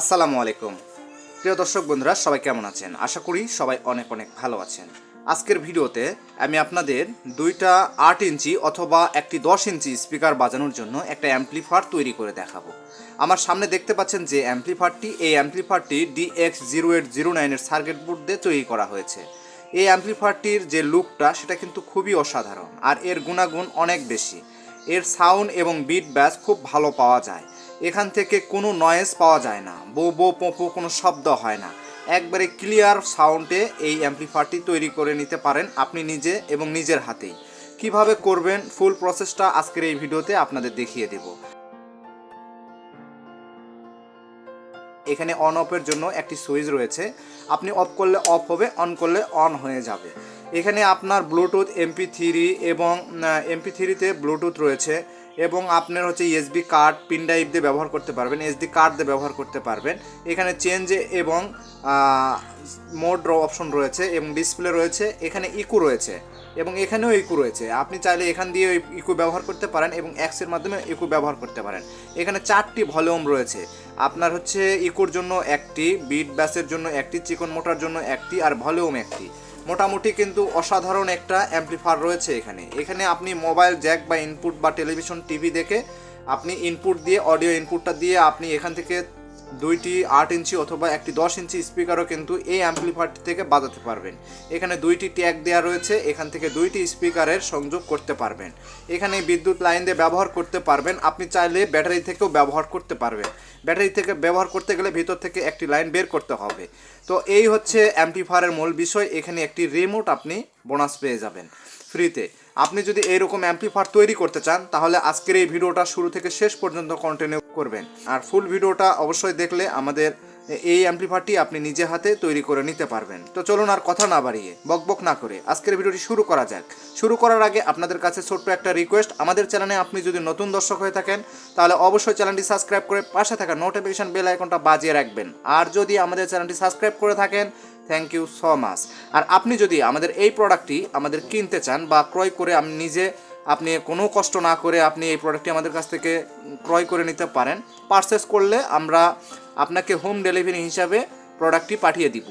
আসসালামু আলাইকুম। প্রিয় দর্শক বন্ধুরা, সবাই কেমন আছেন? আশা করি সবাই অনেক অনেক ভালো আছেন। আজকের ভিডিওতে আমি আপনাদের দুইটা আট ইঞ্চি অথবা একটি দশ ইঞ্চি স্পিকার বাজানোর জন্য একটা অ্যাম্পলিফার তৈরি করে দেখাবো। আমার সামনে দেখতে পাচ্ছেন যে অ্যাম্পলিফারটি এই অ্যাম্পলিফারটি ডিএক্স জিরো এইট জিরো নাইনের সার্কিট বোর্ড দিয়ে তৈরি করা হয়েছে। এই অ্যাম্পলিফারটির যে লুকটা, সেটা কিন্তু খুবই অসাধারণ। আর এর গুণাগুণ অনেক বেশি। এর সাউন্ড এবং বিট ব্যাস খুব ভালো পাওয়া যায়। এখান থেকে কোনো নয়েজ পাওয়া যায় না। বো বো পোপো কোনো শব্দ হয় না। একবারে ক্লিয়ার সাউন্ডে এই অ্যাম্পলিফায়ারটি তৈরি করে নিতে পারেন আপনি নিজে এবং নিজের হাতেই। কীভাবে করবেন? ফুল প্রসেসটা আজকের এই ভিডিওতে আপনাদের দেখিয়ে দেব। এখানে অন অফের জন্য একটি সুইচ রয়েছে। আপনি অফ করলে অফ হবে অন করলে অন হয়ে যাবে। এখানে আপনার ব্লুটুথ এমপি থ্রি এবং এমপি থ্রিতে ব্লুটুথ রয়েছে। এবং আপনার হচ্ছে ইএসবি কার্ড পিন ড্রাইভ দিয়ে ব্যবহার করতে পারবেন এসডি কার্ড দিয়ে ব্যবহার করতে পারবেন। এখানে চেঞ্জ এবং মোড অপশন রয়েছে এবং ডিসপ্লে রয়েছে, এখানে ইকো রয়েছে এবং এখানেও ইকো রয়েছে। আপনি চাইলে এখান দিয়ে ইকো ব্যবহার করতে পারেন এবং অ্যাক্সের মাধ্যমে ইকো ব্যবহার করতে পারেন। এখানে চারটি ভলিউম রয়েছে। আপনার হচ্ছে ইকোর জন্য একটি বিট ব্যাসের জন্য একটি, চিকন মোটার জন্য একটি, আর ভলিউম একটি। মোটামুটি কিন্তু অসাধারণ একটা অ্যাম্পলিফায়ার রয়েছে এখানে। এখানে আপনি মোবাইল জ্যাক বা ইনপুট বা টেলিভিশন টিভি দেখে আপনি ইনপুট দিয়ে অডিও ইনপুটটা দিয়ে আপনি এখান থেকে দুইটি আট ইঞ্চি অথবা একটি দশ ইঞ্চি স্পিকারও কিন্তু এই অ্যাম্পলিফায়ারটি থেকে বাজাতে পারবেন। এখানে দুইটি ট্যাগ দেওয়া রয়েছে, এখান থেকে দুইটি স্পিকারের সংযোগ করতে পারবেন। এখানে বিদ্যুৎ লাইন দিয়ে ব্যবহার করতে পারবেন, আপনি চাইলে ব্যাটারি থেকেও ব্যবহার করতে পারবেন। ব্যাটারি থেকে ব্যবহার করতে গেলে ভিতর থেকে একটি লাইন বের করতে হবে। তো এই হচ্ছে অ্যাম্পলিফায়ারের মূল বিষয়, এখানে একটি রিমোট আপনি বোনাস পেয়ে যাবেন। ফ্রিতে আপনি যদি এইরকম অ্যাম্পিফার তৈরি করতে চান, তাহলে আজকের এই ভিডিওটা শুরু থেকে শেষ পর্যন্ত কন্টিনিউ করবেন। আর ফুল ভিডিওটা অবশ্যই দেখলে আমাদের এই অ্যাম্পলিফায়ারটি আপনি নিজে হাতে তৈরি করে নিতে পারবেন। তো চলুন আর কথা না বাড়িয়ে বকবক না করে আজকের ভিডিওটি শুরু করা যাক। শুরু করার আগে আপনাদের কাছে ছোট্ট একটা রিকোয়েস্ট আমাদের চ্যানেলে আপনি যদি নতুন দর্শক হয়ে থাকেন, তাহলে অবশ্যই চ্যানেলটি সাবস্ক্রাইব করে পাশে থাকা নোটিফিকেশন বেল আইকনটা বাজিয়ে রাখবেন। আর যদি আমাদের চ্যানেলটি সাবস্ক্রাইব করে থাকেন থ্যাংক ইউ সো মাচ আর আপনি যদি আমাদের এই প্রোডাক্টটি আমাদের কিনতে চান বা ক্রয় করে আমি নিজে আপনি কোনো কষ্ট না করে আপনি এই প্রোডাক্টটি আমাদের কাছ থেকে ক্রয় করে নিতে পারেন। পারচেস করলে আমরা আপনাকে হোম ডেলিভারি হিসাবে প্রোডাক্টটি পাঠিয়ে দিব।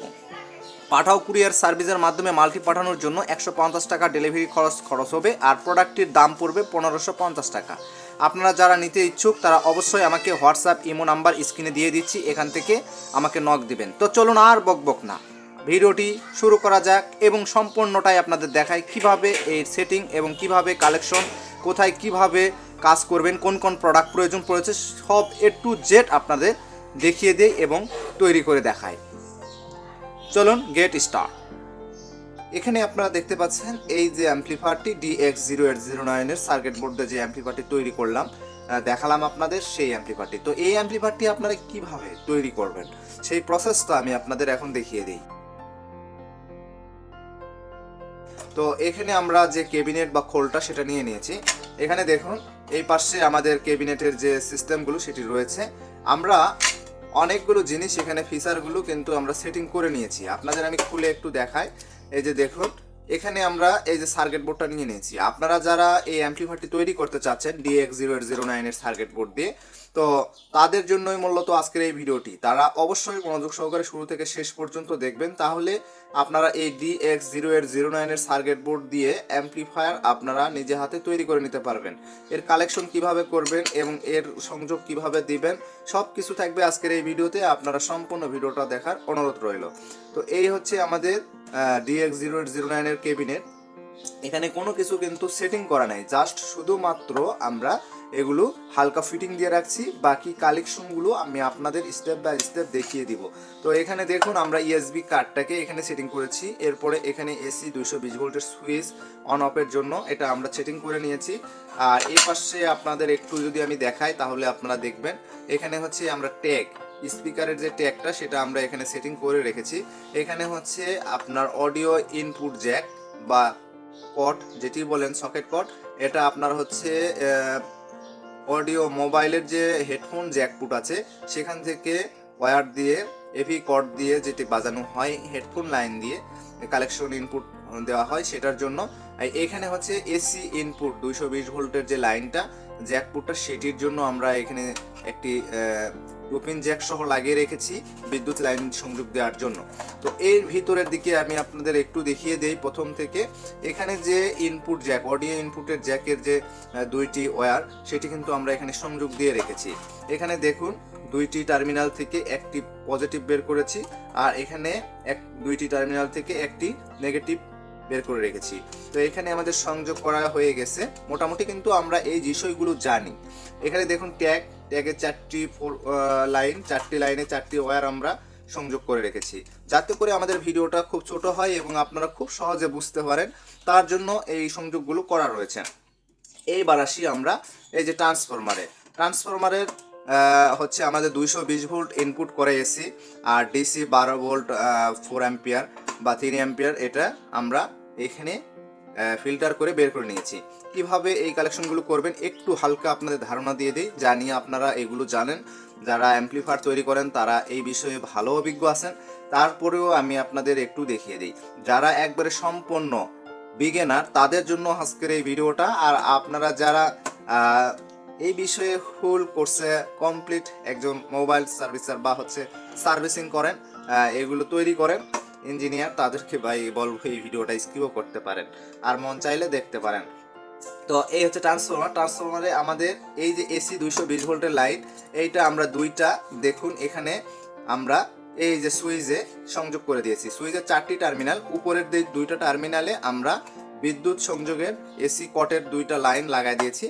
পাঠাও কুরিয়ার সার্ভিসের মাধ্যমে মালটি পাঠানোর জন্য একশো পঞ্চাশ টাকা ডেলিভারি খরচ খরচ হবে আর প্রোডাক্টটির দাম পড়বে পনেরোশো পঞ্চাশ টাকা। আপনারা যারা নিতে ইচ্ছুক তারা অবশ্যই আমাকে হোয়াটসঅ্যাপ ইমো নাম্বার স্ক্রিনে দিয়ে দিচ্ছি। এখান থেকে আমাকে নক দিবেন। তো চলুন আর বকবক না। ভিডিওটি শুরু করা যাক এবং সম্পূর্ণটাই আপনাদের দেখায় কীভাবে এই সেটিং এবং কীভাবে কালেকশন কোথায় কীভাবে কাজ করবেন, কোন কোন প্রোডাক্ট প্রয়োজন পড়েছে, সব এ টু জেড আপনাদের দেখিয়ে দেয় এবং তৈরি করে দেখায় চলুন গেট স্টার্ট এখানে আপনারা দেখতে পাচ্ছেন এই যে অ্যাম্পলিফায়ারটি ডিএক্স জিরো এইট জিরো নাইনের সার্কিট বোর্ডে যে অ্যাম্পলিফায়ারটি তৈরি করলাম দেখালাম আপনাদের সেই অ্যাম্পলিফায়ারটি তো এই অ্যাম্পলিফায়ারটি আপনারা কীভাবে তৈরি করবেন, সেই প্রসেসটা আমি আপনাদের এখন দেখিয়ে দিই। তো এখানে আমরা যে কেবিনেট বা খোলটা সেটা নিয়ে নিয়েছি। এখানে দেখুন, এই পাশে আমাদের কেবিনেটের যে সিস্টেমগুলো সেটি রয়েছে। আমরা অনেকগুলো জিনিস এখানে ফিচারগুলো কিন্তু আমরা সেটিং করে নিয়েছি। আপনাদের আমি খুলে একটু দেখাই। এই যে দেখুন, এখানে আমরা এই যে সার্কিট বোর্ডটা নিয়ে নিয়েছি। আপনারা যারা এই অ্যাম্পলিফায়ারটি তৈরি করতে চাচ্ছেন ডিএক্স জিরো এইট জিরো নাইনের সার্কিট বোর্ড দিয়ে, তো তাদের জন্যই মূলত আজকের এই ভিডিওটি। তারা অবশ্যই মনোযোগ সহকারে শুরু থেকে শেষ পর্যন্ত দেখবেন। তাহলে আপনারা এই ডিএক্স জিরো এইট জিরো নাইনের সার্কিট বোর্ড দিয়ে অ্যাম্পলিফায়ার আপনারা নিজে হাতে তৈরি করে নিতে পারবেন। এর কালেকশন কীভাবে করবেন এবং এর সংযোগ কীভাবে দিবেন সব কিছু থাকবে আজকের এই ভিডিওতে। আপনারা সম্পূর্ণ ভিডিওটা দেখার অনুরোধ রইল। তো এই হচ্ছে আমাদের ডিএক্স জিরো এইট জিরো নাইনের কেবিনেট এখানে কোনো কিছু কিন্তু সেটিং করা নাই জাস্ট শুধুমাত্র আমরা এগুলো হালকা ফিটিং দিয়ে রাখছি। বাকি কালেকশনগুলো আমি আপনাদের স্টেপ বাই স্টেপ দেখিয়ে দিব। তো এখানে দেখুন আমরা ইএসবি কার্ডটাকে এখানে সেটিং করেছি। এরপরে এখানে এসি দুইশো বিশ ভোল্টের সুইচ অন অফের জন্য এটা আমরা সেটিং করে নিয়েছি। আর এই পাশে আপনাদের একটু যদি আমি দেখাই, তাহলে আপনারা দেখবেন। এখানে হচ্ছে আমরা ট্যাগ স্পিকারের যে ট্যাগটা সেটা আমরা এখানে সেটিং করে রেখেছি। এখানে হচ্ছে আপনার অডিও ইনপুট জ্যাক বা কট যেটি বলেন সকেট কট এটা আপনার হচ্ছে অডিও মোবাইলের যে হেডফোন জ্যাকপুট আছে, সেখান থেকে ওয়্যার দিয়ে এভি কর্ড দিয়ে যেটি বাজানো হয়, হেডফোন লাইন দিয়ে কালেকশন ইনপুট দেওয়া হয় সেটার জন্য। এখানে হচ্ছে এসি ইনপুট দুইশো বিশ ভোল্টের যে লাইনটা, জ্যাকপুটটা সেটির জন্য আমরা এখানে একটি টুপিন জ্যাক সহ লাগিয়ে রেখেছি বিদ্যুৎ লাইন সংযোগ দেওয়ার জন্য। তো এর ভিতরের দিকে আমি আপনাদের একটু দেখিয়ে দেই প্রথম থেকে। এখানে যে ইনপুট জ্যাক অডিও ইনপুটের জ্যাকের যে দুইটি ওয়্যার সেটি কিন্তু আমরা এখানে সংযোগ দিয়ে রেখেছি। এখানে দেখুন, দুইটি টার্মিনাল থেকে একটি পজিটিভ বের করেছি, আর এখানে এক, দুইটি টার্মিনাল থেকে একটি নেগেটিভ বের করে রেখেছি। তো এখানে আমাদের সংযোগ করা হয়ে গেছে। মোটামুটি কিন্তু আমরা এই বিষয়গুলো জানি। এখানে দেখুন ট্যাগ ট্যাগের চারটি ফোর লাইন চারটি লাইনে চারটি ওয়্যার আমরা সংযোগ করে রেখেছি। যাতে করে আমাদের ভিডিওটা খুব ছোট হয় এবং আপনারা খুব সহজে বুঝতে পারেন তার জন্য এই সংযোগগুলো করা রয়েছে। এইবার আসি আমরা এই যে ট্রান্সফরমারে ট্রান্সফরমারের হচ্ছে আমাদের দুইশো বিশ ভোল্ট ইনপুট করে এসি আর ডিসি বারো ভোল্ট ফোর অ্যাম্পিয়ার বা তিন অ্যাম্পিয়ার এটা আমরা এখানে ফিল্টার করে বের করে নিয়েছি। কীভাবে এই কালেকশনগুলো করবেন একটু হালকা আপনাদের ধারণা দিয়ে দিই জানিয়ে আপনারা এগুলো জানেন। যারা অ্যাম্পলিফায়ার তৈরি করেন, তারা এই বিষয়ে ভালো অভিজ্ঞ আছেন। তারপরেও আমি আপনাদের একটু দেখিয়ে দিই। যারা একবারে সম্পূর্ণ বিগেনার তাদের জন্য আজকের এই ভিডিওটা, আর আপনারা যারা এই বিষয়ে ফুল কোর্সে কমপ্লিট একজন মোবাইল সার্ভিসার বা হচ্ছে সার্ভিসিং করেন এগুলো তৈরি করেন। ইঞ্জিনিয়ার, তাদেরকে ভাই বলব এই ভিডিওটা স্কিপও করতে পারেন। আর মন চাইলে দেখতে পারেন। তো এই হচ্ছে ট্রান্সফরমার ট্রান্সফরমারে আমাদের এই যে এসি দুইশো বিশ ভোল্টের লাইট এইটা আমরা দুইটা দেখুন, এখানে আমরা এই যে সুইচে সংযোগ করে দিয়েছি। সুইচের চারটি টার্মিনাল উপরের দুইটা টার্মিনালে আমরা বিদ্যুৎ সংযোগের এসি কটের দুইটা লাইন লাগাই দিয়েছি।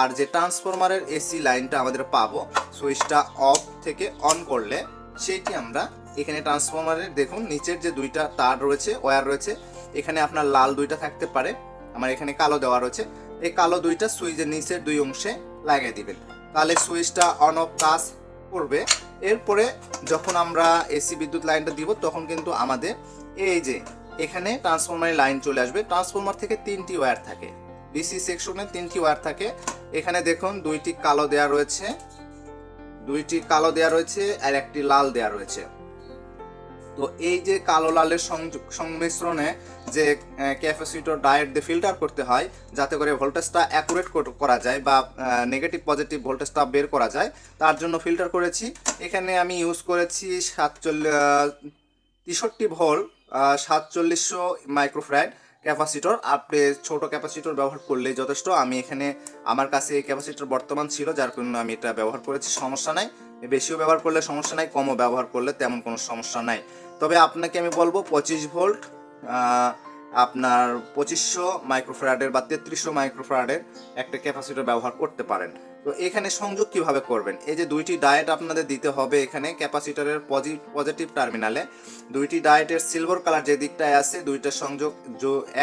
আর যে ট্রান্সফরমারের এসি লাইনটা আমাদের পাবো সুইচটা অফ থেকে অন করলে, সেইটি আমরা এখানে ট্রান্সফরমারের দেখুন, নিচের যে দুইটা তার রয়েছে ওয়্যার রয়েছে, এখানে আপনার লাল দুইটা থাকতে পারে, আমার এখানে কালো দেওয়া রয়েছে, এই কালো দুইটা সুইচের নিচের দুই অংশে লাগিয়ে দিবেন। তাহলে সুইচটা অন অফ কাজ করবে। এরপরে যখন আমরা এসি বিদ্যুৎ লাইনটা দিব, তখন কিন্তু আমাদের এই যে এখানে ট্রান্সফরমারের লাইন চলে আসবে। ট্রান্সফরমার থেকে তিনটি ওয়্যার থাকে ডিসি সেকশনে তিনটি ওয়্যার থাকে। এখানে দেখুন, দুইটি কালো দেয়া রয়েছে, দুইটি কালো দেয়া রয়েছে, আর একটি লাল দেয়া রয়েছে। তো এই যে কালো লালের সংমিশ্রণে যে ক্যাপাসিটর ডায়েট দিয়ে ফিল্টার করতে হয়, যাতে করে ভোল্টেজটা অ্যাকুরেট করা যায় বা নেগেটিভ পজিটিভ ভোল্টেজটা বের করা যায়, তার জন্য ফিল্টার করেছি। এখানে আমি ইউজ করেছি সাতচল্লিশ তেষট্টি ভোল্ট সাতচল্লিশশো মাইক্রোফ্রাইড ক্যাপাসিটর আপনি ছোট ক্যাপাসিটর ব্যবহার করলেই যথেষ্ট। আমি এখানে আমার কাছে এই ক্যাপাসিটর বর্তমান ছিল, যার জন্য আমি এটা ব্যবহার করেছি, সমস্যা নাই। বেশিও ব্যবহার করলে সমস্যা নাই, কমও ব্যবহার করলে তেমন কোনো সমস্যা নাই। তবে আপনাকে আমি বলব পঁচিশ ভোল্ট আপনার পঁচিশশো মাইক্রোফ্রাডের বা তেত্রিশশো মাইক্রোফ্রাডের একটা ক্যাপাসিটর ব্যবহার করতে পারেন। তো এখানে সংযোগ কীভাবে করবেন? এই যে দুইটি ডায়েট আপনাদের দিতে হবে এখানে ক্যাপাসিটরের পজিটিভ টার্মিনালে। দুইটি ডায়েটের সিলভার কালার যে দিকটায় আছে, দুইটা সংযোগ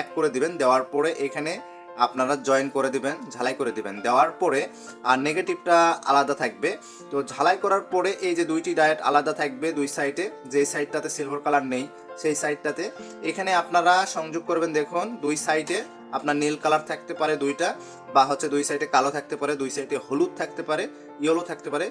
এক করে দিবেন, দেওয়ার পরে এখানে আপনারা জয়েন করে দিবেন, ঝালাই করে দিবেন। দেওয়ার পরে আর নেগেটিভটা আলাদা থাকবে। তো ঝালাই করার পরে এই যে দুইটি ডায়েট আলাদা থাকবে দুই সাইডে যে সাইডটাতে সিলভার কালার নেই, সেই সাইডটাতে এখানে আপনারা সংযোগ করবেন, দেখুন, দুই সাইডে আপনার নীল কালার থাকতে পারে দুইটা, বা হচ্ছে দুই সাইডে কালো থাকতে পারে, দুই সাইডে হলুদ থাকতে পারে ইয়েলো থাকতে পারে।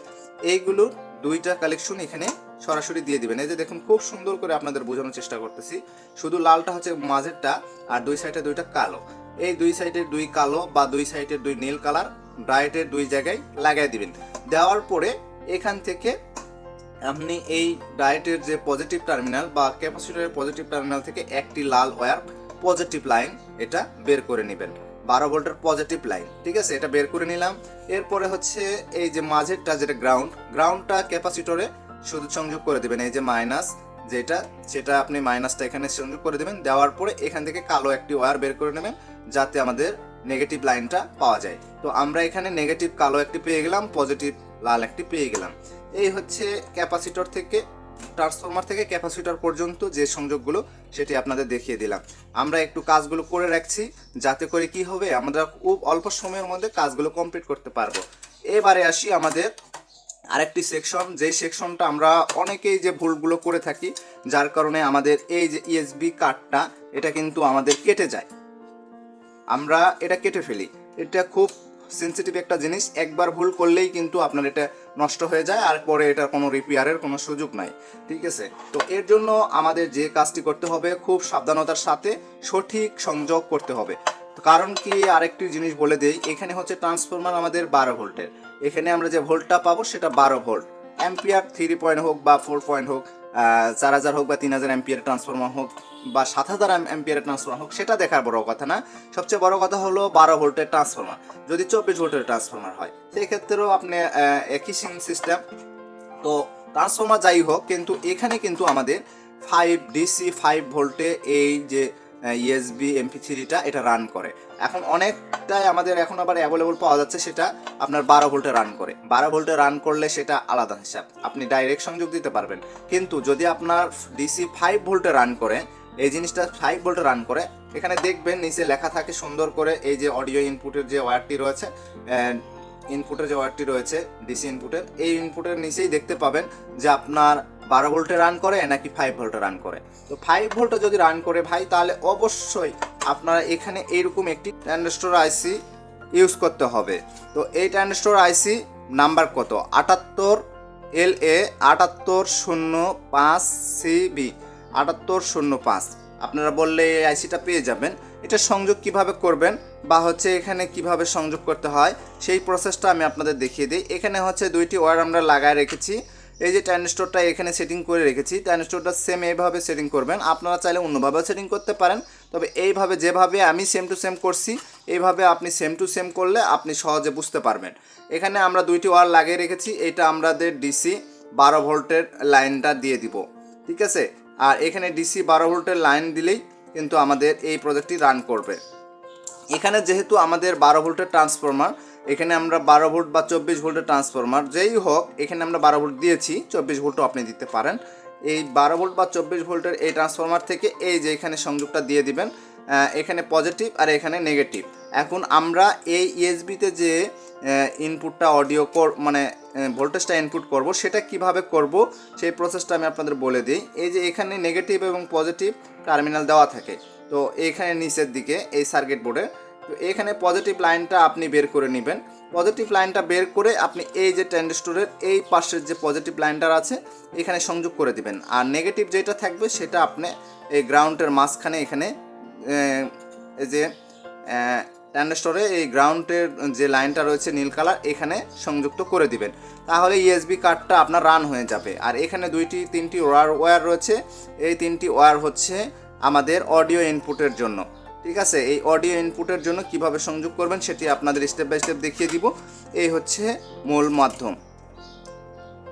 এইগুলো দুইটা কালেকশন এখানে সরাসরি দিয়ে দিবেন। এই যে দেখুন, খুব সুন্দর করে আপনাদের বোঝানোর চেষ্টা করতেছি। শুধু লালটা হচ্ছে মাঝেরটা আর দুই সাইডে দুইটা কালো। এই দুই সাইডের দুই কালো বা দুই সাইডের দুই নীল কালার ব্রাইটের দুই জায়গায় লাগাই দিবেন। দেওয়ার পরে এখান থেকে আপনি এই ডায়েটের যে পজিটিভ টার্মিনাল বা ক্যাপাসিটরের পজিটিভ টার্মিনাল থেকে একটি লাল ওয়্যার পজিটিভ লাইন এটা বের করে নেবেন। বারো ভোল্টের পজিটিভ লাইন, ঠিক আছে? এটা বের করে নিলাম। এরপরে হচ্ছে এই যে মাঝেরটা যেটা গ্রাউন্ড গ্রাউন্ডটা ক্যাপাসিটরে শুধু সংযোগ করে দেবেন। এই যে মাইনাস যেটা, সেটা আপনি মাইনাসটা এখানে সংযোগ করে দেবেন, দেওয়ার পরে এখান থেকে কালো একটি ওয়ার বের করে নেবেন, যাতে আমাদের নেগেটিভ লাইনটা পাওয়া যায়। তো আমরা এখানে নেগেটিভ কালো একটি পেয়ে গেলাম পজিটিভ লাল একটি পেয়ে গেলাম। এই হচ্ছে ক্যাপাসিটর থেকে ট্রান্সফরমার থেকে ক্যাপাসিটর পর্যন্ত যে সংযোগগুলো, সেটি আপনাদের দেখিয়ে দিলাম। আমরা একটু কাজগুলো করে রাখছি, যাতে করে কি হবে, আমরা খুব অল্প সময়ের মধ্যে কাজগুলো কমপ্লিট করতে পারব। এবারে আসি আমাদের আরেকটি সেকশন যেই সেকশনটা আমরা অনেকেই যে ভুলগুলো করে থাকি, যার কারণে আমাদের এই যে ইএসবি কার্ডটা এটা কিন্তু আমাদের কেটে যায়। আমরা এটা কেটে ফেলি। এটা খুব সেন্সিটিভ একটা জিনিস। একবার ভুল করলেই কিন্তু আপনার এটা নষ্ট হয়ে যায়, আর পরে এটার কোনো রিপেয়ারের কোনো সুযোগ নাই। ঠিক আছে? তো এর জন্য আমাদের যে কাজটি করতে হবে, খুব সাবধানতার সাথে সঠিক সংযোগ করতে হবে। কারণ কি আরেকটি জিনিস বলে দেই, এখানে হচ্ছে ট্রান্সফরমার আমাদের বারো ভোল্টের। এখানে আমরা যে ভোল্টটা পাবো সেটা বারো ভোল্ট। অ্যাম্পিয়ার থ্রি পয়েন্ট হোক বা ফোর পয়েন্ট হোক চার হাজার হোক বা তিন হাজার অ্যাম্পিয়ার ট্রান্সফর্মার হোক বা সাত হাজার অ্যাম্পিয়ারের ট্রান্সফর্মার হোক, সেটা দেখার বড় কথা না। সবচেয়ে বড় কথা হলো বারো ভোল্টের ট্রান্সফর্মার যদি চব্বিশ ভোল্টের ট্রান্সফর্মার হয় সেই ক্ষেত্রেও আপনি একই সিস্টেম তো ট্রান্সফর্মার যাই হোক, কিন্তু এখানে কিন্তু আমাদের ফাইভ ডিসি ফাইভ ভোল্টে এই যে ইএসবি এমপি থ্রিটা এটা রান করে। এখন অনেকটাই আমাদের এখন আবার অ্যাভেলেবল পাওয়া যাচ্ছে সেটা আপনার বারো ভোল্টে রান করে। বারো ভোল্টে রান করলে সেটা আলাদা হিসাব। আপনি ডাইরেক্ট সংযোগ দিতে পারবেন। কিন্তু যদি আপনার ডিসি ফাইভ ভোল্টে রান করে, এই জিনিসটা ফাইভ ভোল্টে রান করে, এখানে দেখবেন নিচে লেখা থাকে সুন্দর করে এই যে অডিও ইনপুটের যে ওয়্যারটি রয়েছে ইনপুটের যে ওয়্যারটি রয়েছে ডিসি ইনপুটের এই ইনপুটের নিচেই দেখতে পাবেন যে আপনার বারো ভোল্টে রান করে নাকি ফাইভ ভোল্টে রান করে? তো ফাইভ ভোল্টে যদি রান করে ভাই, তাহলে অবশ্যই আপনারা এখানে এইরকম একটি ট্রানজিস্টর আইসি ইউজ করতে হবে। তো এই ট্রানজিস্টর আইসি নাম্বার কত? আটাত্তর এল এ আটাত্তর শূন্য পাঁচ সিবি আটাত্তর শূন্য পাঁচ। আপনারা বললে এই আইসিটা পেয়ে যাবেন। এটা সংযোগ কীভাবে করবেন বা হচ্ছে এখানে কীভাবে সংযোগ করতে হয়, সেই প্রসেসটা আমি আপনাদের দেখিয়ে দিই। এখানে হচ্ছে দুইটি ওয়্যার আমরা লাগায় রেখেছি। এই যে ট্রানজিস্টরটা এখানে সেটিং করে রেখেছি ট্রানজিস্টরটা সেম এইভাবে সেটিং করবেন। আপনারা চাইলে অন্যভাবেও সেটিং করতে পারেন, তবে এইভাবে যেভাবে আমি সেম টু সেম করছি, এইভাবে আপনি সেম টু সেম করলে আপনি সহজে বুঝতে পারবেন। এখানে আমরা দুইটি ওয়্যার লাগিয়ে রেখেছি, এটা আমাদের ডিসি বারো ভোল্টের লাইনটা দিয়ে দিব, ঠিক আছে? আর এখানে ডিসি বারো ভোল্টের লাইন দিলেই কিন্তু আমাদের এই প্রজেক্টটি রান করবে। এখানে যেহেতু আমাদের বারো ভোল্টের ট্রান্সফরমার এখানে আমরা বারো ভোল্ট বা চব্বিশ ভোল্টের ট্রান্সফরমার যেই হোক, এখানে আমরা বারো ভোল্ট দিয়েছি, চব্বিশ ভোল্টও আপনি দিতে পারেন। এই বারো ভোল্ট বা চব্বিশ ভোল্টের এই ট্রান্সফরমার থেকে এই যে এখানে সংযোগটা দিয়ে দিবেন এখানে পজিটিভ আর এখানে নেগেটিভ এখন আমরা এই ইএসবিতে যে ইনপুটটা অডিও কর মানে ভোল্টেজটা ইনপুট করব, সেটা কীভাবে করব, সেই প্রসেসটা আমি আপনাদের বলে দিই। এই যে এখানে নেগেটিভ এবং পজিটিভ টার্মিনাল দেওয়া থাকে, তো এইখানে নিচের দিকে, এই সার্কিট বোর্ডে তো এখানে পজিটিভ লাইনটা আপনি বের করে নেবেন। পজিটিভ লাইনটা বের করে আপনি এই যে ট্যান্ডেস্টোরের এই পাশের যে পজিটিভ লাইনটা আছে, এখানে সংযোগ করে দিবেন। আর নেগেটিভ যেটা থাকবে সেটা আপনি এই গ্রাউন্ডের মাঝখানে এখানে এই যে ট্যান্ডেস্টোরে এই গ্রাউন্ডের যে লাইনটা রয়েছে নীল কালার এখানে সংযুক্ত করে দিবেন। তাহলে ইএসবি কার্ডটা আপনার রান হয়ে যাবে। আর এখানে দুইটি, তিনটি ওয়ার ওয়্যার রয়েছে। এই তিনটি ওয়্যার হচ্ছে আমাদের অডিও ইনপুটের জন্য। ঠিক আছে, এই অডিও ইনপুটের জন্য কীভাবে সংযোগ করবেন সেটি আপনাদের স্টেপ বাই স্টেপ দেখিয়ে দিব। এই হচ্ছে মূল মাধ্যম।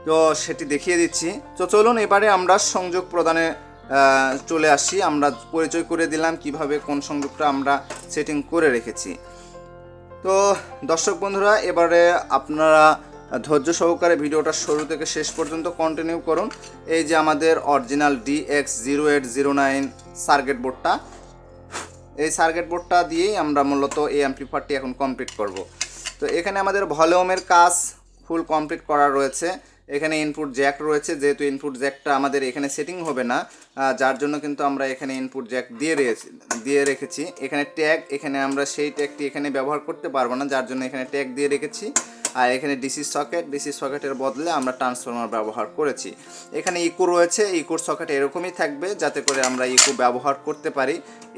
তো সেটি দেখিয়ে দিচ্ছি। তো চলুন এবারে আমরা সংযোগ প্রদানে চলে আসি। আমরা পরিচয় করে দিলাম কীভাবে কোন সংযোগটা আমরা সেটিং করে রেখেছি। তো দর্শক বন্ধুরা, এবারে আপনারা ধৈর্য সহকারে ভিডিওটা শুরু থেকে শেষ পর্যন্ত কন্টিনিউ করুন। এই যে আমাদের original DX zero eight zero nine circuit বোর্ডটা এই সার্কিট বোর্ডটা দিয়েই আমরা মূলত এই অ্যাম্প্লিফায়ারটি এখন কমপ্লিট করব। তো এখানে আমাদের ভলিউমের কাজ ফুল কমপ্লিট করা রয়েছে। এখানে ইনপুট জ্যাক রয়েছে, যেহেতু ইনপুট জ্যাকটা আমাদের এখানে সেটিং হবে না যার জন্য কিন্তু আমরা এখানে ইনপুট জ্যাক দিয়ে রেখেছি দিয়ে রেখেছি। এখানে ট্যাগ এখানে আমরা সেই ট্যাগটি এখানে ব্যবহার করতে পারব না, যার জন্য এখানে ট্যাগ দিয়ে রেখেছি। আর এখানে ডিসি সকেট ডিসি সকেটের বদলে আমরা ট্রান্সফর্মার ব্যবহার করেছি। এখানে ইকো রয়েছে ইকোর সকেট এরকমই থাকবে, যাতে করে আমরা ইকো ব্যবহার করতে পারি।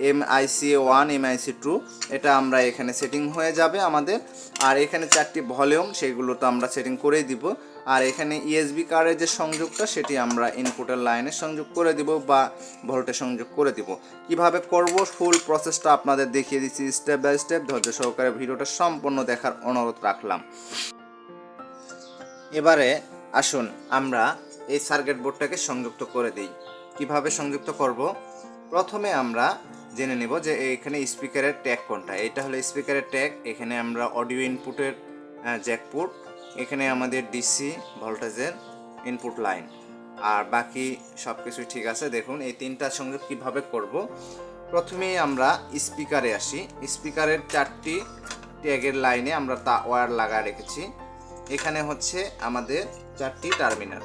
M IC one M IC two এটা আমরা এখানে সেটিং হয়ে যাবে আমাদের। আর এখানে চারটি ভলিউম সেগুলো তো আমরা সেটিং করেই দিব। আর এখানে ইএসবি কার্ডের যে সংযোগটা, সেটি আমরা ইনপুটের লাইনে সংযোগ করে দিব বা ভোল্টে সংযোগ করে দিব। কীভাবে করব? ফুল প্রসেসটা আপনাদের দেখিয়ে দিচ্ছি। স্টেপ বাই স্টেপ ধৈর্য সহকারে ভিডিওটা সম্পূর্ণ দেখার অনুরোধ রাখলাম। এবারে আসুন আমরা এই সার্কিট বোর্ডটাকে সংযুক্ত করে দিই। কীভাবে সংযুক্ত করব? প্রথমে আমরা জেনে নেব যে এখানে স্পিকারের ট্যাগ কোনটা। এটা হলো স্পিকারের ট্যাগ এখানে আমরা অডিও ইনপুটের জ্যাকপুট এখানে আমাদের ডিসি ভোল্টেজের ইনপুট লাইন আর বাকি সব কিছুই ঠিক আছে। দেখুন, এই তিনটা সংযোগ কীভাবে করব? প্রথমেই আমরা স্পিকারে আসি। স্পিকারের চারটি ট্যাগের লাইনে আমরা তা ওয়্যার লাগা রেখেছি। এখানে হচ্ছে আমাদের চারটি টার্মিনাল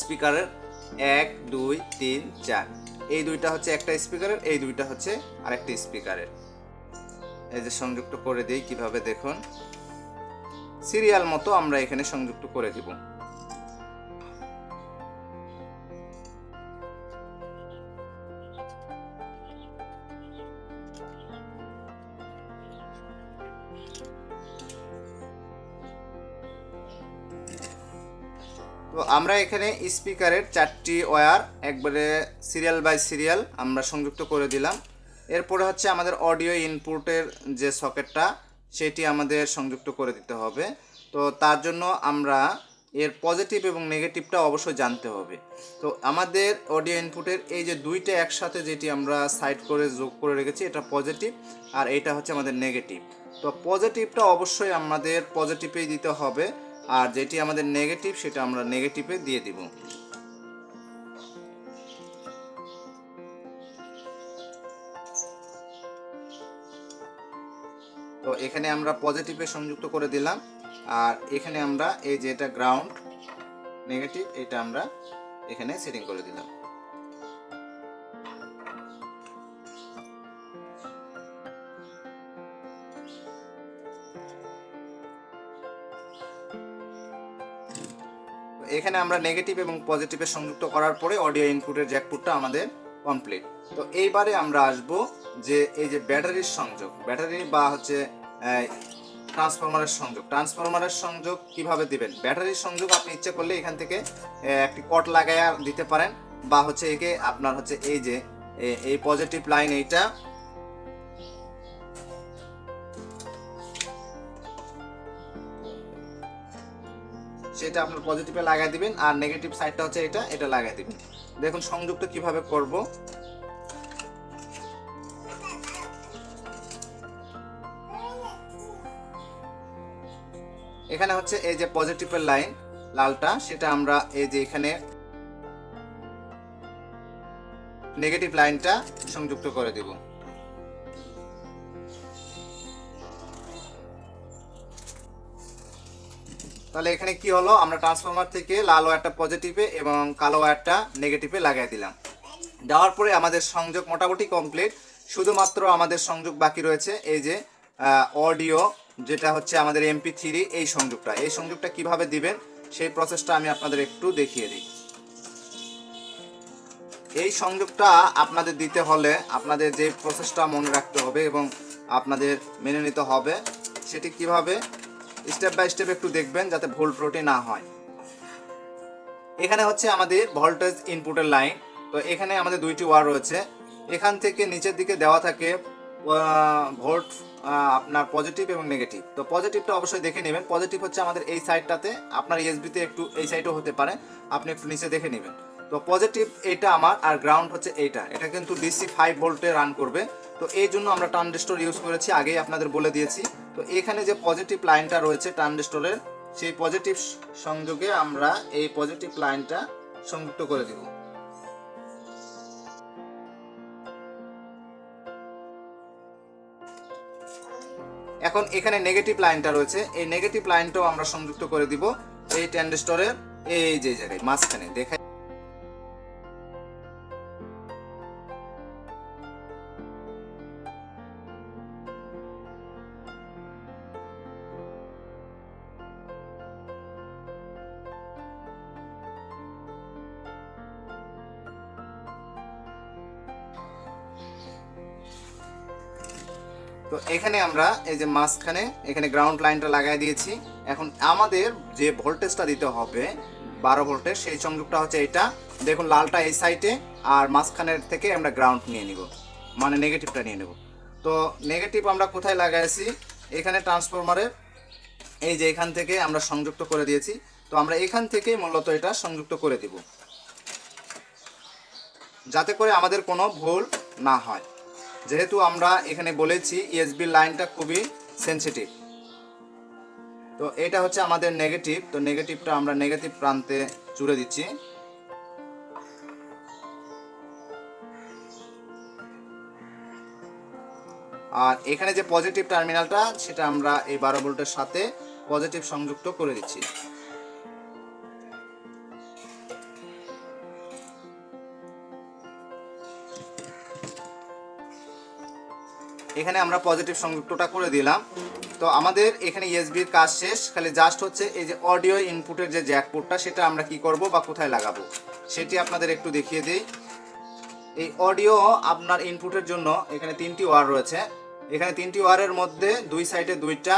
স্পিকারের এক, দুই, তিন, চার। এই দুইটা হচ্ছে একটা স্পিকারের এই দুইটা হচ্ছে আরেকটা স্পিকারের এই যে সংযুক্ত করে দিই কীভাবে দেখুন। সিরিয়াল মতো আমরা এখানে সংযুক্ত করে দিব। তো আমরা এখানে স্পিকারের চারটি ওয়্যার, একবারে সিরিয়াল বাই সিরিয়াল আমরা সংযুক্ত করে দিলাম। এরপরে হচ্ছে আমাদের অডিও ইনপুটের যে সকেটটা সেটি আমাদের সংযুক্ত করে দিতে হবে। তো তার জন্য আমরা এর পজিটিভ এবং নেগেটিভটা অবশ্যই জানতে হবে। তো আমাদের অডিও ইনপুটের এই যে দুইটা একসাথে যেটি আমরা সাইড করে যোগ করে রেখেছি, এটা পজিটিভ আর এটা হচ্ছে আমাদের নেগেটিভ তো পজিটিভটা অবশ্যই আমাদের পজিটিভেই দিতে হবে, আর যেটি আমাদের নেগেটিভ সেটা আমরা নেগেটিভে দিয়ে দিব। এখানে আমরা পজিটিভে সংযুক্ত করে দিলাম। আর এখানে আমরা এই যে এটা গ্রাউন্ড নেগেটিভ এটা আমরা এখানে সেটিং করে দিলাম। এখানে আমরা নেগেটিভ এবং পজিটিভে সংযুক্ত করার পরে অডিও ইনপুটের জ্যাকপুটটা আমাদের কমপ্লিট তো এইবারে আমরা আসব যে এই যে ব্যাটারির সংযোগ ব্যাটারি বা হচ্ছে ট্রান্সফরমারের সংযোগ। ট্রান্সফরমারের সংযোগ কীভাবে দিবেন? ব্যাটারির সংযোগ আপনি ইচ্ছে করলে এখান থেকে একটি কট লাগাইয়া দিতে পারেন, বা হচ্ছে একে আপনার হচ্ছে এই যে এই পজিটিভ লাইন এইটা, সেটা আপনার পজিটিভে লাগাই দিবেন, আর নেগেটিভ সাইডটা হচ্ছে এটা এটা লাগাই দিবেন। দেখুন, সংযোগটা কীভাবে করব? এখানে হচ্ছে এই যে পজিটিভের লাইন লালটা, সেটা আমরা এই যে এখানে নেগেটিভ লাইনটা সংযুক্ত করে দেব। তাহলে এখানে কি হলো? আমরা ট্রান্সফরমার থেকে লাল ওয়্যারটা পজিটিভে এবং কালো ওয়্যারটা নেগেটিভে লাগাই দিলাম। দেওয়ার পরে আমাদের সংযোগ মোটামুটি কমপ্লিট শুধুমাত্র আমাদের সংযোগ বাকি রয়েছে এই যে অডিও যেটা হচ্ছে আমাদের এমপি থ্রি এই সংযোগটা। এই সংযোগটা কীভাবে দিবেন, সেই প্রসেসটা আমি আপনাদের একটু দেখিয়ে দিই। এই সংযোগটা আপনাদের দিতে হলে আপনাদের যে প্রসেসটা মনে রাখতে হবে এবং আপনাদের মেনে নিতে হবে, সেটি কীভাবে? স্টেপ বাই স্টেপ একটু দেখবেন যাতে ভুল ত্রুটি না হয়। এখানে হচ্ছে আমাদের ভোল্টেজ ইনপুটের লাইন তো এখানে আমাদের দুইটি ওয়ার রয়েছে। এখান থেকে নিচের দিকে দেওয়া থাকে ভোল্ট আপনার পজিটিভ এবং নেগেটিভ তো পজিটিভটা অবশ্যই দেখে নেবেন। পজিটিভ হচ্ছে আমাদের এই সাইডটাতে আপনার ইএসবিতে একটু এই সাইডও হতে পারে। আপনি একটু নিচে দেখে নেবেন। তো পজিটিভ এটা আমার আর গ্রাউন্ড হচ্ছে এইটা এটা কিন্তু ডিসি ফাইভ ভোল্টে রান করবে। তো এই জন্য আমরা ট্রানজিস্টর ইউজ করেছি, আগেই আপনাদের বলে দিয়েছি। তো এখানে যে পজিটিভ লাইনটা রয়েছে ট্রানজিস্টরের সেই পজিটিভ সংযোগে আমরা এই পজিটিভ লাইনটা সংযুক্ত করে দিব। এখন এখানে নেগেটিভ লাইনটা রয়েছে। এই নেগেটিভ লাইনটাও আমরা সংযুক্ত করে দিব। এই ট্যান্ডেস্টরের এই যে জায়গায়, মাঝখানে দেখা তো এখানে আমরা এই যে মাঝখানে এখানে গ্রাউন্ড লাইনটা লাগাই দিয়েছি। এখন আমাদের যে ভোল্টেজটা দিতে হবে, বারো ভোল্টের সেই সংযোগটা হচ্ছে এটা। দেখুন, লালটা এই সাইডে আর মাঝখানের থেকে আমরা গ্রাউন্ড নিয়ে নিব। মানে নেগেটিভটা নিয়ে নেব। তো নেগেটিভ আমরা কোথায় লাগাইছি? এখানে ট্রান্সফরমারের এই যে এখান থেকে আমরা সংযুক্ত করে দিয়েছি। তো আমরা এখান থেকেই মূলত এটা সংযুক্ত করে দিব। যাতে করে আমাদের কোনো ভুল না হয়। যেহেতু আমরা এখানে বলেছি ইএসবি লাইনটা খুবই সেন্সিটিভ তো এটা হচ্ছে আমাদের নেগেটিভ তো নেগেটিভটা আমরা নেগেটিভ প্রান্তে জুড়ে দিচ্ছি। আর এখানে যে পজিটিভ টার্মিনালটা সেটা আমরা এই বারো ভোল্টের সাথে পজিটিভ সংযুক্ত করে দিচ্ছি। এখানে আমরা পজিটিভ সংযুক্তটা করে দিলাম। তো আমাদের এখানে ইএসবির কাজ শেষ। খালি জাস্ট হচ্ছে এই যে অডিও ইনপুটের যে জ্যাকপোর্টটা সেটা আমরা কি করব বা কোথায় লাগাবো? সেটি আপনাদের একটু দেখিয়ে দিই। এই অডিও আপনার ইনপুটের জন্য এখানে তিনটি ওয়ার রয়েছে। এখানে তিনটি ওয়ারের মধ্যে দুই সাইডে দুইটা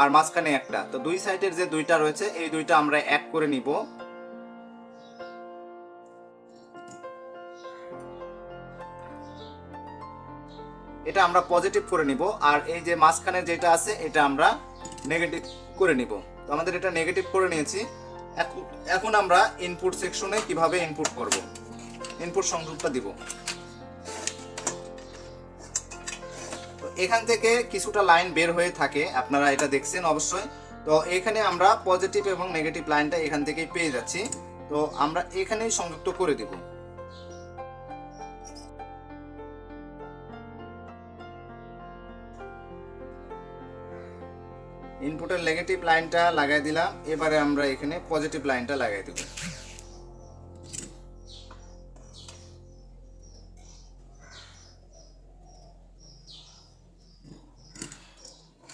আর মাঝখানে একটা। তো দুই সাইডের যে দুইটা রয়েছে, এই দুইটা আমরা এক করে নিব। এটা আমরা পজিটিভ করে নিব। আর এই যে মাঝখানে যেটা আছে, এটা আমরা নেগেটিভ করে নিব। তো আমাদের এটা নেগেটিভ করে নিয়েছি। এখন- আমরা ইনপুট সেকশনে কীভাবে ইনপুট করব? ইনপুট সংযোগটা দিব। এখান থেকে কিছুটা লাইন বের হয়ে থাকে। আপনারা এটা দেখছেন অবশ্যই। তো এখানে আমরা পজিটিভ এবং নেগেটিভ লাইনটা এখান থেকেই পেয়ে যাচ্ছি। তো আমরা এখানেই সংযুক্ত করে দিব। ইনপুটের নেগেটিভ লাইনটা লাগাই দিলাম, এবারে আমরা এখানে পজিটিভ লাইনটা লাগাই দেব।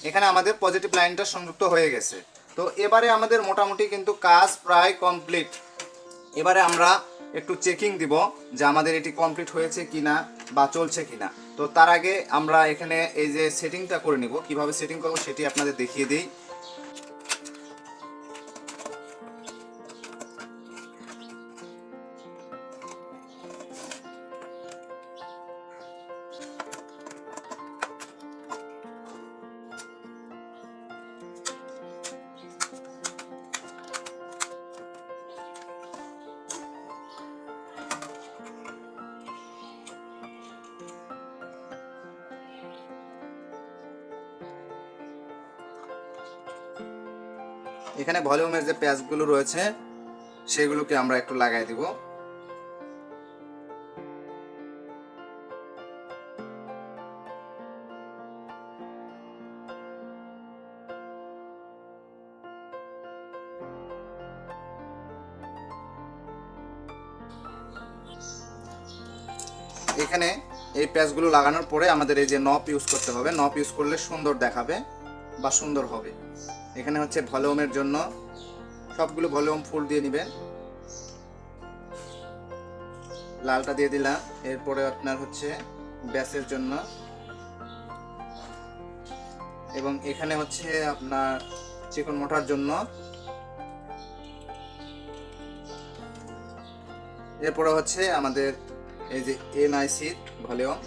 এখানে আমাদের পজিটিভ লাইনটা সংযুক্ত হয়ে গেছে। তো এবারে আমাদের মোটামুটি কিন্তু কাজ প্রায় কমপ্লিট এবারে আমরা একটু চেকিং দিব যে আমাদের এটি কমপ্লিট হয়েছে কিনা বা চলছে কিনা। তো তার আগে আমরা এখানে এই যে সেটিংটা করে নিব। কীভাবে সেটিং করব সেটি আপনাদের দেখিয়ে দিই। এখানে ভলিউমের যে প্যাচগুলো রয়েছে, সেগুলোকে আমরা একটু লাগাই দিব। এখানে এই প্যাচগুলো লাগানোর পরে আমাদের এই যে নপ ইউজ করতে হবে। নপ ইউজ করলে সুন্দর দেখাবে বা সুন্দর হবে। এখানে হচ্ছে ভলিউমের জন্য সবগুলো ভলিউম ফুল দিয়ে নেবেন লালটা দিয়ে দিলাম। এরপরে আপনার হচ্ছে ব্যাসের জন্য। এবং এখানে হচ্ছে আপনার চিকন মোটার জন্য। এরপরে হচ্ছে আমাদের এই যে এনআইসি ভলিউম।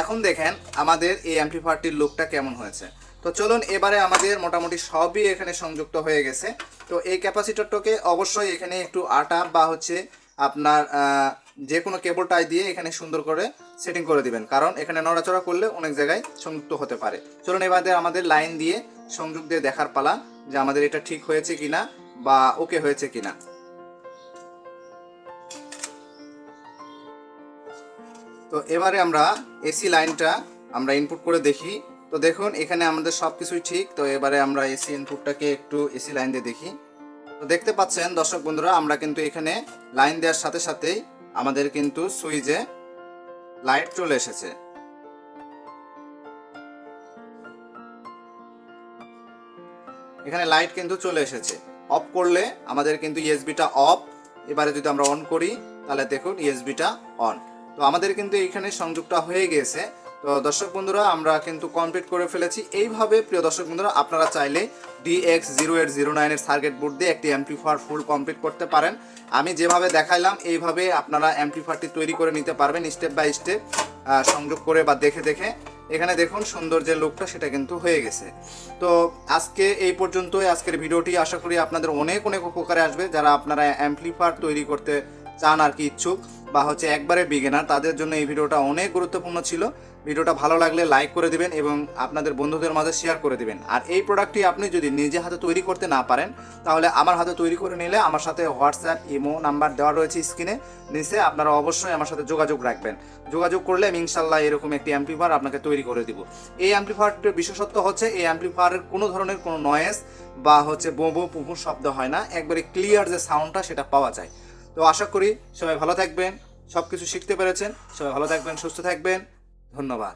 এখন দেখেন আমাদের এই অ্যাম্পলিফায়ারটির লুকটা কেমন হয়েছে। তো চলুন এবারে আমাদের মোটামুটি সবই এখানে সংযুক্ত হয়ে গেছে। তো এই ক্যাপাসিটরটাকে অবশ্যই এখানে একটু আটা বা হচ্ছে আপনার যে কোনো কেবল টাই দিয়ে এখানে সুন্দর করে সেটিং করে দিবেন। কারণ এখানে নড়াচড়া করলে অনেক জায়গায় সংযুক্ত হতে পারে। চলুন এবারে আমাদের লাইন দিয়ে সংযোগ দিয়ে দেখার পালা যে আমাদের এটা ঠিক হয়েছে কিনা বা ওকে হয়েছে কিনা। তো এবারে আমরা এসি লাইনটা আমরা ইনপুট করে দেখি। তো দেখুন, এখানে আমাদের সব কিছুই ঠিক। তো এবারে আমরা এসি ইনপুটটাকে একটু এসি লাইন দিয়ে দেখি। তো দেখতে পাচ্ছেন, দর্শক বন্ধুরা, আমরা কিন্তু এখানে লাইন দেওয়ার সাথে সাথেই আমাদের কিন্তু সুইচে লাইট চলে এসেছে। এখানে লাইট কিন্তু চলে এসেছে। অফ করলে আমাদের কিন্তু ইএসবিটা অফ এবারে যদি আমরা অন করি, তাহলে দেখুন ইএসবিটা অন তো আমাদের কিন্তু এখানে সংযোগটা হয়ে গিয়েছে তো দর্শক বন্ধুরা, আমরা কিন্তু কমপ্লিট করে ফেলেছি। এইভাবে, প্রিয় দর্শক বন্ধুরা, আপনারা চাইলে ডিএক্স জিরো এইট জিরো নাইনের সার্কিট বোর্ড দিয়ে একটি অ্যাম্পলিফায়ার ফুল কমপ্লিট করতে পারেন। আমি যেভাবে দেখাইলাম, এইভাবে আপনারা অ্যাম্পলিফায়ারটি তৈরি করে নিতে পারবেন স্টেপ বাই স্টেপ সংযোগ করে বা দেখে দেখে। এখানে দেখুন সুন্দর যে লুকটা সেটা কিন্তু হয়ে গেছে। তো আজকে এই পর্যন্তই। আজকের ভিডিওটি আশা করি আপনাদের অনেক অনেক উপকারে আসবে। যারা আপনারা অ্যাম্পলিফায়ার তৈরি করতে চান আর কি ইচ্ছুক বা হচ্ছে একবারে বিগেনার তাদের জন্য এই ভিডিওটা অনেক গুরুত্বপূর্ণ ছিল। ভিডিওটা ভালো লাগলে লাইক করে দিবেন এবং আপনাদের বন্ধুদের মাঝে শেয়ার করে দিবেন। আর এই প্রোডাক্টটি আপনি যদি নিজে হাতে তৈরি করতে না পারেন, তাহলে আমার হাতে তৈরি করে নিলে আমার সাথে হোয়াটসঅ্যাপ ইমো নাম্বার দেওয়া রয়েছে স্ক্রিনে নিচে আপনারা অবশ্যই আমার সাথে যোগাযোগ রাখবেন। যোগাযোগ করলে আমি ইনশাল্লাহ এরকম একটি অ্যাম্পলিফায়ার আপনাকে তৈরি করে দিব। এই অ্যাম্পলিফায়ারটির বিশেষত্ব হচ্ছে, এই অ্যাম্পলিফায়ারের কোনো ধরনের কোনো নয়েজ বা হচ্ছে বোবো পুপুর শব্দ হয় না। একবারে ক্লিয়ার যে সাউন্ডটা সেটা পাওয়া যায়। তো আশা করি সবাই ভালো থাকবেন সব কিছু শিখতে পেরেছেন, সবাই ভালো থাকবেন, সুস্থ থাকবেন, ধন্যবাদ।